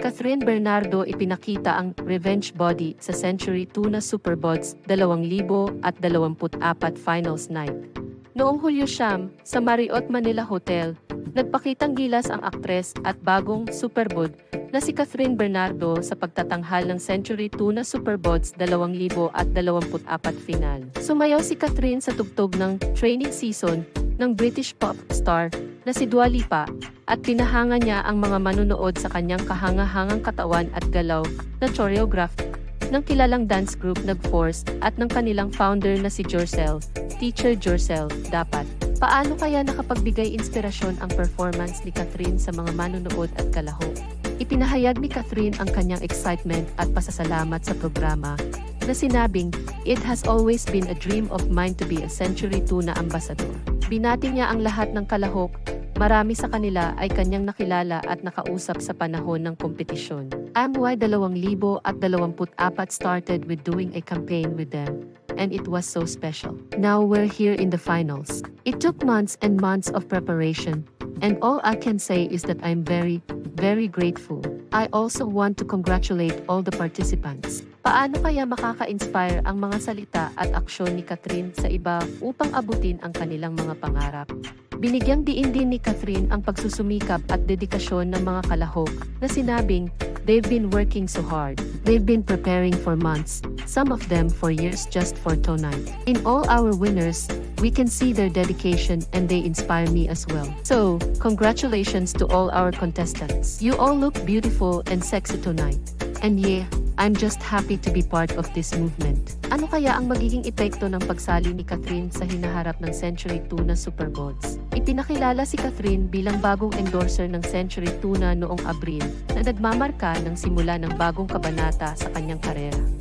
Catherine Bernardo ipinakita ang revenge body sa Century Tuna Superbots 2024 Finals Night. Noong Hulyo Siyam, sa Marriott Manila Hotel, nagpakitang gilas ang aktres at bagong Superbod na si Catherine Bernardo sa pagtatanghal ng Century Tuna Superbots 2024 final. Sumayaw si Catherine sa tugtog ng training season ng British pop star na si Dua Lipa at pinahanga niya ang mga manunood sa kanyang kahanga-hangang katawan at galaw na choreographed ng kilalang dance group Nag-Force at ng kanilang founder na si Jorcel, Teacher Jorcel, dapat. Paano kaya nakapagbigay inspirasyon ang performance ni Catherine sa mga manunood at kalahok? Ipinahayag ni Catherine ang kanyang excitement at pasasalamat sa programa na sinabing, It has always been a dream of mine to be a Century Tuna Ambassador. Binati niya ang lahat ng kalahok, marami sa kanila ay kanyang nakilala at nakausap sa panahon ng kompetisyon. MY 2024 started with doing a campaign with them, and it was so special. Now we're here in the finals. It took months and months of preparation, and all I can say is that I'm very, very grateful. I also want to congratulate all the participants. Paano kaya makaka-inspire ang mga salita at aksyon ni Catherine sa iba upang abutin ang kanilang mga pangarap? Binigyang diin din ni Catherine ang pagsusumikap at dedikasyon ng mga kalahok na sinabing, they've been working so hard. They've been preparing for months, some of them for years just for tonight. In all our winners, we can see their dedication and they inspire me as well. So, congratulations to all our contestants. You all look beautiful and sexy tonight. And yeah, I'm just happy to be part of this movement. Ano kaya ang magiging epekto ng pagsali ni Catherine sa hinaharap ng Century Tuna Superbots? Ipinakilala si Catherine bilang bagong endorser ng Century Tuna noong Abril na nagmamarka ng simula ng bagong kabanata sa kanyang karera.